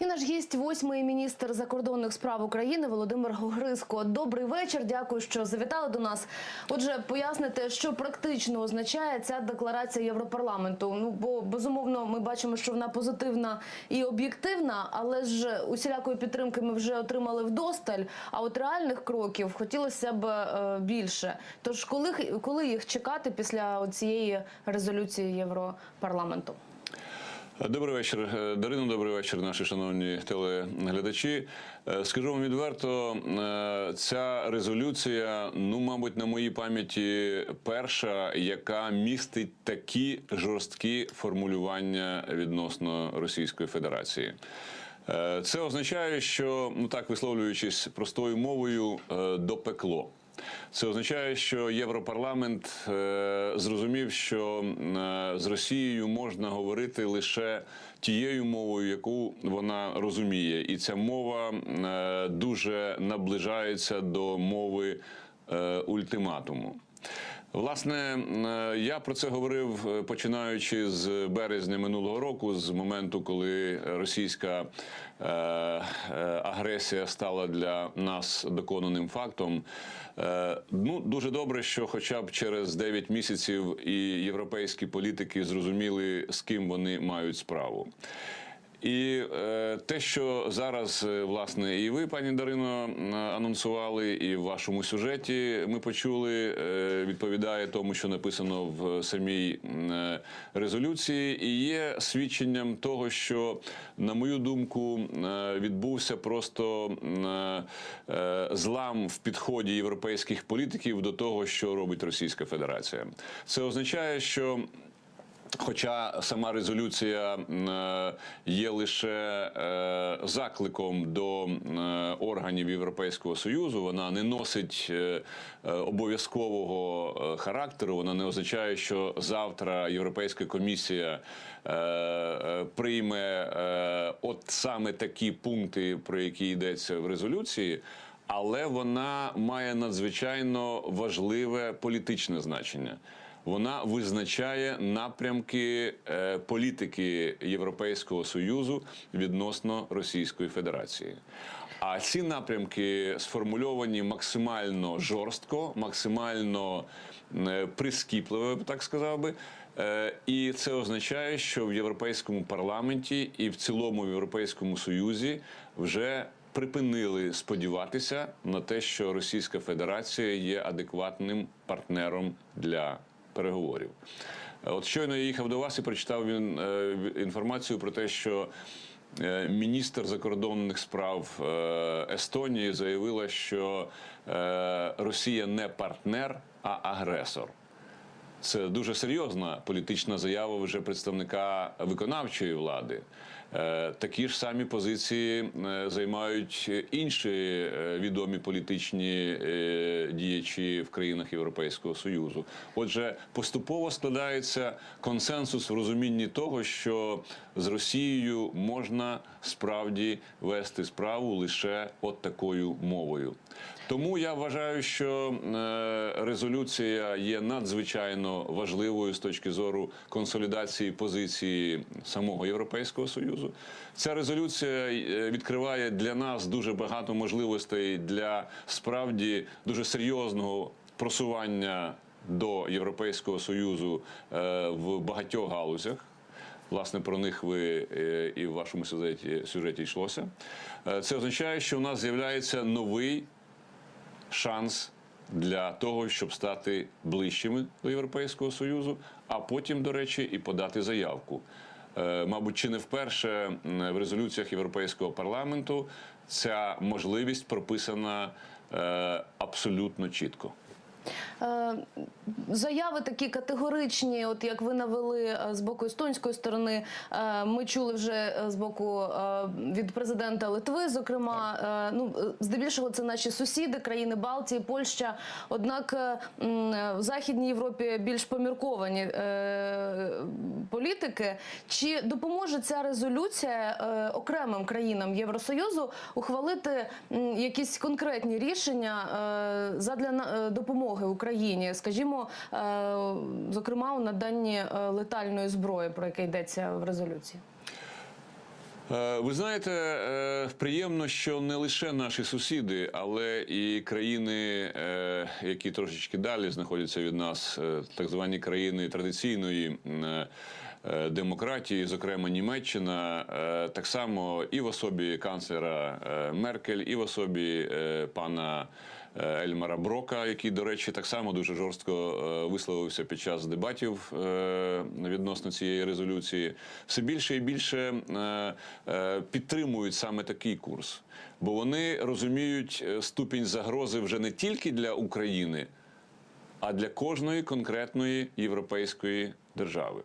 І наш гість, восьмий міністр закордонних справ України Володимир Гризко. Добрий вечір. Дякую, що завітали до нас. Отже, поясните, що практично означає ця декларація Європарламенту. Ну бо безумовно ми бачимо, що вона позитивна і об'єктивна, але ж усілякої підтримки ми вже отримали вдосталь. А от реальних кроків хотілося б е, більше. Тож, коли коли їх чекати після цієї резолюції Європарламенту? Добрий вечір, Е, Дарино. Добрий вечір, наші шановні телеглядачі. Е, Скажу вам відверто, е, ця резолюція, ну, мабуть, на моїй пам'яті перша, яка містить такі жорсткі формулювання відносно Російської Федерації. Це означає, що ну так висловлюючись простою мовою, допекло. Це означає, що Європарламент е, зрозумів, що е, з Росією можна говорити лише тією мовою, яку вона розуміє, і ця мова е, дуже наближається до мови ультиматуму. Власне, е, я про це говорив е, починаючи з березня минулого року, з моменту, коли російська е, е, агресія стала для нас доконаним фактом. Е, ну, дуже добре, що хоча б через 9 місяців і європейські політики зрозуміли, з ким вони мають справу. І е, те, що зараз е, власне і ви, пані Дарино, анонсували, і в вашому сюжеті ми почули, е, відповідає тому, що написано в самій е, резолюції, і є свідченням того, що, на мою думку, е, відбувся просто е, е, злам в підході європейських політиків до того, що робить Російська Федерація. Це означає, що Хоча сама резолюція е, є лише е, закликом до е, органів Європейського союзу, вона не носить обов'язкового характеру. Вона не означає, що завтра Європейська комісія прийме от саме такі пункти, про які йдеться в резолюції. Але вона має надзвичайно важливе політичне значення вона визначає напрямки е, політики Європейського союзу відносно Російської Федерації. А ці напрямки сформульовані максимально жорстко, максимально е, прискіпливо, так сказав би. Е, І це означає, що в європейському парламенті і в цілому в Європейському Союзі вже припинили сподіватися на те, що Російська Федерація є адекватним партнером для переговорів. Е, От щойно я їхав до вас і прочитав він е, інформацію про те, що е, міністр закордонних справ е, Естонії заявила, що Росія не партнер, а агресор. Це дуже серйозна політична заява вже представника виконавчої влади. Е, Такі ж самі позиції е, займають інші е, відомі політичні діячі в країнах Європейського Союзу. Отже, поступово складається консенсус в розумінні того, що з Росією можна справді вести справу лише от такою мовою. Тому я вважаю, що е, резолюція є надзвичайно важливою з точки зору консолідації позиції самого Європейського союзу. Ця резолюція е, відкриває для нас дуже багато можливостей для справді дуже серйозного просування до Європейського союзу е, в багатьох галузях. Власне, про них ви і в вашому сюжеті, сюжеті йшлося. Це означає, що у нас з'являється новий шанс для того, щоб стати ближчими до Європейського Союзу, а потім, до речі, і подати заявку. Е, Мабуть, чи не вперше в резолюціях Європейського парламенту ця можливість прописана е, абсолютно чітко. Е, Заяви такі категоричні, от як ви навели е, з боку естонської сторони, е, ми чули вже з боку від президента Литви. Зокрема, ну здебільшого це наші сусіди, країни Балтії, Польща. Однак в Західній Європі більш помірковані політики. Чи допоможе ця резолюція окремим країнам Євросоюзу ухвалити якісь конкретні рішення задля е, допомоги Україні, скажімо, е, зокрема у наданні е, летальної зброї, про яке йдеться в резолюції? Е, Ви знаєте, приємно, що не лише наші сусіди, але і країни, які трошечки далі знаходяться від нас, так звані країни традиційної демократії, зокрема Німеччина, так само і в особі канцлера Меркель, і в особі пана. Е, Ельмара Брока, який, до речі, так само дуже жорстко е, висловився під час дебатів е, відносно цієї резолюції, все більше і більше підтримують саме такий курс, бо вони розуміють ступінь загрози вже не тільки для України, а для кожної конкретної європейської держави.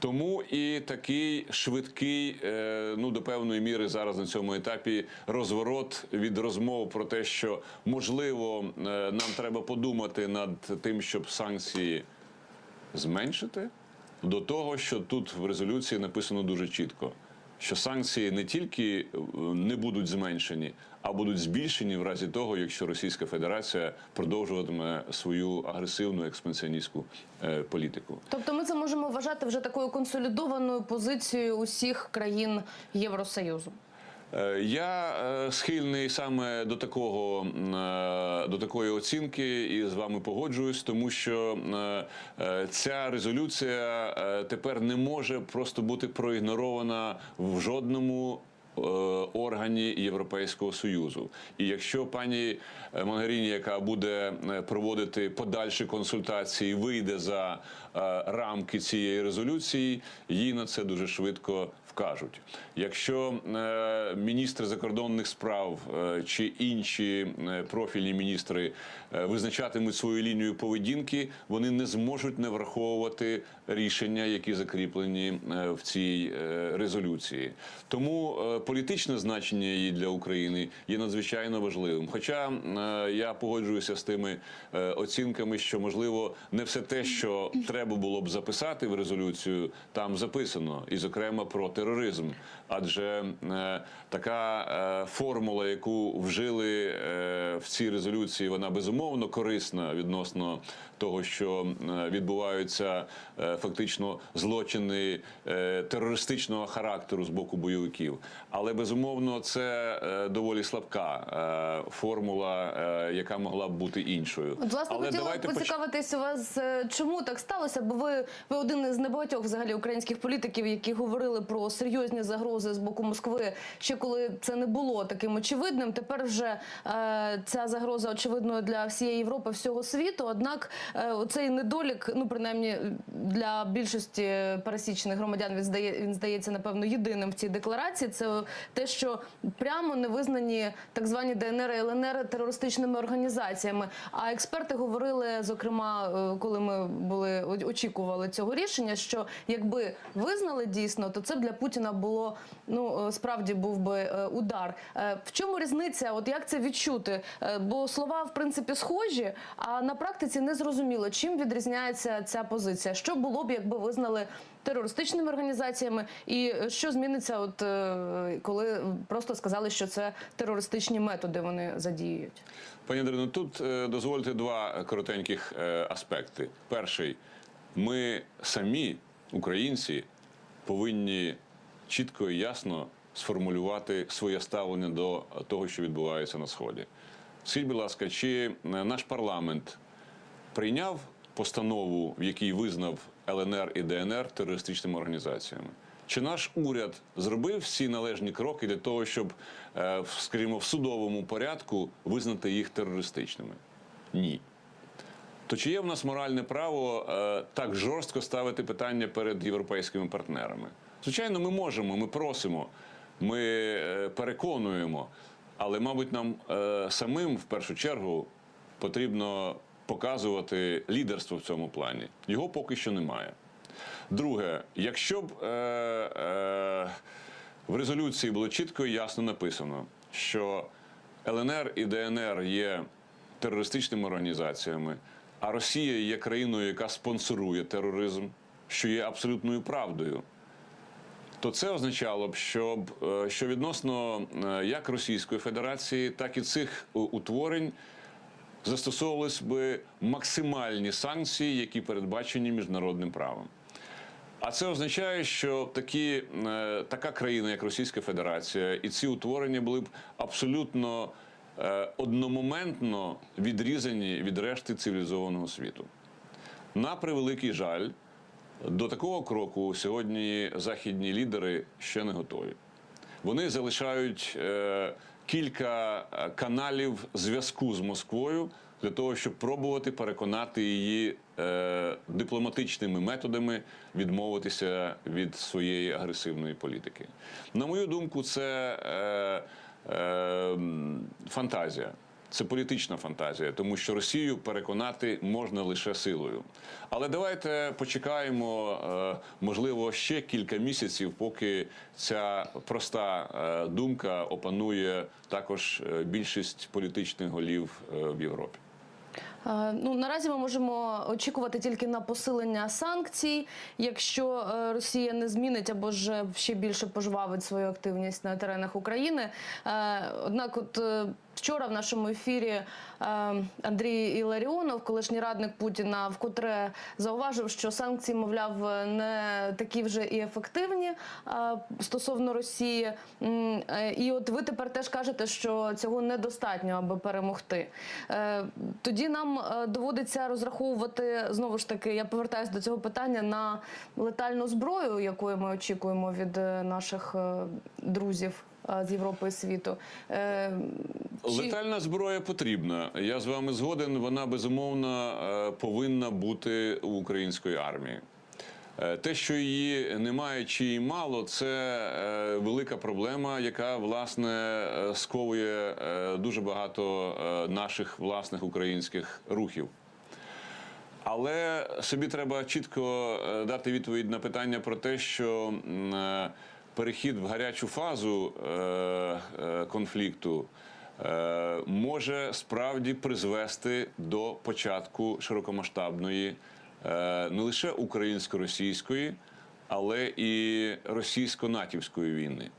Тому і такий швидкий, е, ну до певної міри зараз на цьому етапі розворот від розмов про те, що можливо е, нам треба подумати над тим, щоб санкції зменшити, до того, що тут в резолюції написано дуже чітко, що санкції не тільки е, не будуть зменшені, а будуть збільшені в разі того, якщо Російська Федерація продовжуватиме свою агресивну експансіоністську е, політику. Тобто ми це можемо вважати вже такою консолідованою позицією усіх країн Євросоюзу. Е, Я е, схильний саме до такого е, до такої оцінки і з вами погоджуюсь, тому що ця резолюція тепер не може просто бути проігнорована в жодному. Е, Органі Європейського союзу, і якщо пані е, Монгаріні, яка буде е, проводити подальші консультації, вийде за рамки цієї резолюції, їй на це дуже швидко вкажуть. Якщо міністри закордонних справ чи інші профільні міністри визначатимуть свою лінію поведінки, вони не зможуть не враховувати рішення, які закріплені в цій резолюції. Тому політичне значення її для України є надзвичайно важливим. Хоча е, я погоджуюся з тими е, оцінками, що можливо не все те, що треба було б записати в резолюцію, там записано, і зокрема про тероризм. Адже е, така формула, яку вжили в цій резолюції, вона безумовно корисна відносно того, що відбуваються фактично злочини терористичного характеру з боку бойовиків. Але безумовно це е, доволі слабка е, формула, е, яка могла б бути іншою. От, власне, Але хотіла поцікавитись у вас, чому так сталося? Бо ви, ви один із небагатьох взагалі українських політиків, які говорили про серйозні загрози з боку Москви, ще коли це не було таким очевидним. Тепер вже е, ця загроза очевидною для всієї Європи, всього світу. Однак е, оцей недолік, ну принаймні для більшості пересічних громадян, він здає він здається напевно єдиним в цій декларації. Це те, що прямо не визнані так звані ДНР і ЛНР терористичними організаціями. А експерти говорили, зокрема, е, коли ми були очікували цього рішення, що якби визнали дійсно, то це б для Путіна було ну е, справді був би е, удар. В чому різниця? От як це відчути? Бо слова в принципі схожі, а на практиці не зрозуміло, чим відрізняється ця позиція. Що було б, якби визнали терористичними організаціями, і е, що зміниться, от е, коли просто сказали, що це терористичні методи вони задіюють? Пані Дарино, тут е, дозвольте два коротеньких аспекти. Перший, ми самі, українці, повинні чітко і ясно сформулювати своє ставлення до того, що відбувається на сході. Скажіть, будь ласка, чи наш парламент прийняв постанову, в якій визнав ЛНР і ДНР терористичними організаціями? Чи наш уряд зробив всі належні кроки для того, щоб, е, скажімо, в судовому порядку визнати їх терористичними? Ні. То чи є в нас моральне право е, так жорстко ставити питання перед європейськими партнерами? Звичайно, ми можемо, ми просимо, ми е, переконуємо, але, мабуть, нам самим в першу чергу потрібно показувати лідерство в цьому плані. Його поки що немає. Друге, якщо б е, е, в резолюції було чітко і ясно написано, що ЛНР і ДНР є терористичними організаціями, а Росія є країною, яка спонсорує тероризм, що є абсолютною правдою, то це означало б, щоб, е, що відносно е, як Російської Федерації, так і цих утворень застосовувались би максимальні санкції, які передбачені міжнародним правом. А це означає, що такі, е, така країна, як Російська Федерація, і ці утворення були б абсолютно е, одномоментно відрізані від решти цивілізованого світу. На превеликий жаль, до такого кроку сьогодні західні лідери ще не готові. Вони залишають е, кілька е, каналів зв'язку з Москвою для того, щоб пробувати переконати її е, дипломатичними методами відмовитися від своєї агресивної політики. На мою думку, це е, е, фантазія. Це політична фантазія, тому що Росію переконати можна лише силою. Але давайте почекаємо, е, можливо, ще кілька місяців, поки ця проста е, думка опанує також е, більшість політичних голів в Європі. Е, Ну наразі ми можемо очікувати тільки на посилення санкцій, якщо е, Росія не змінить або ж ще більше пожвавить свою активність на теренах України. Е, Однак, от вчора в нашому ефірі Андрій Іларіонов, колишній радник Путіна, вкотре зауважив, що санкції, мовляв, не такі вже і ефективні стосовно Росії. І от ви тепер теж кажете, що цього недостатньо, аби перемогти. Тоді нам е, доводиться розраховувати знову ж таки. Я повертаюся до цього питання на летальну зброю, якої ми очікуємо від е, наших е, друзів з Європи і світу. Летальна зброя потрібна. Я з вами згоден. Вона безумовно повинна бути у української армії. Е, Те, що її немає чи її мало, це е, велика проблема, яка власне е, сковує дуже багато наших власних українських рухів. Але собі треба чітко дати відповідь на питання про те, що перехід в гарячу фазу конфлікту може справді призвести до початку широкомасштабної не лише українсько-російської, але і російсько-натівської війни.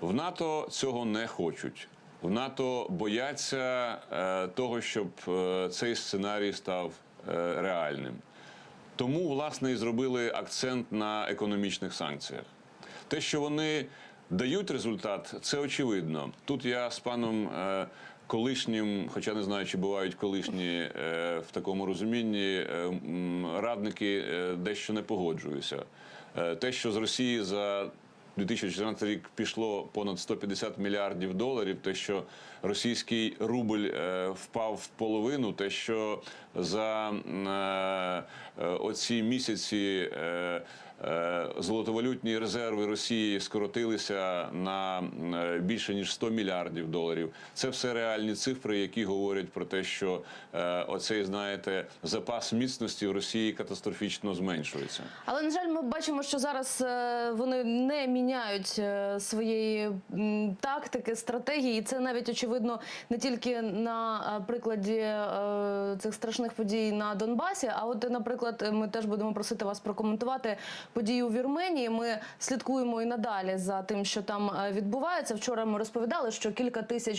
В НАТО цього не хочуть. В НАТО бояться е, того, щоб е, цей сценарій став е, реальним. Тому, власне, і зробили акцент на економічних санкціях. Те, що вони дають результат, це очевидно. Тут я з паном е, колишнім, хоча не знаю, чи бувають колишні е, в такому розумінні, е, радники е, дещо не погоджуюся. Е, те, що з Росії за 2014 рік пішло понад 150 мільярдів доларів. Те, що російський рубль впав в половину, те, що за оці місяці золотовалютні резерви Росії скоротилися на е, більше ніж 100 мільярдів доларів. Це все реальні цифри, які говорять про те, що е, оцей, знаєте, запас міцності в Росії катастрофічно зменшується. Але на жаль, ми бачимо, що зараз е, вони не міняють е, своєї тактики, стратегії. І це навіть очевидно не тільки на е, прикладі е, цих страшних подій на Донбасі. А от, наприклад, ми теж будемо просити вас прокоментувати події у Вірменії. Ми слідкуємо і надалі за тим, що там е, відбувається. Вчора ми розповідали, що кілька тисяч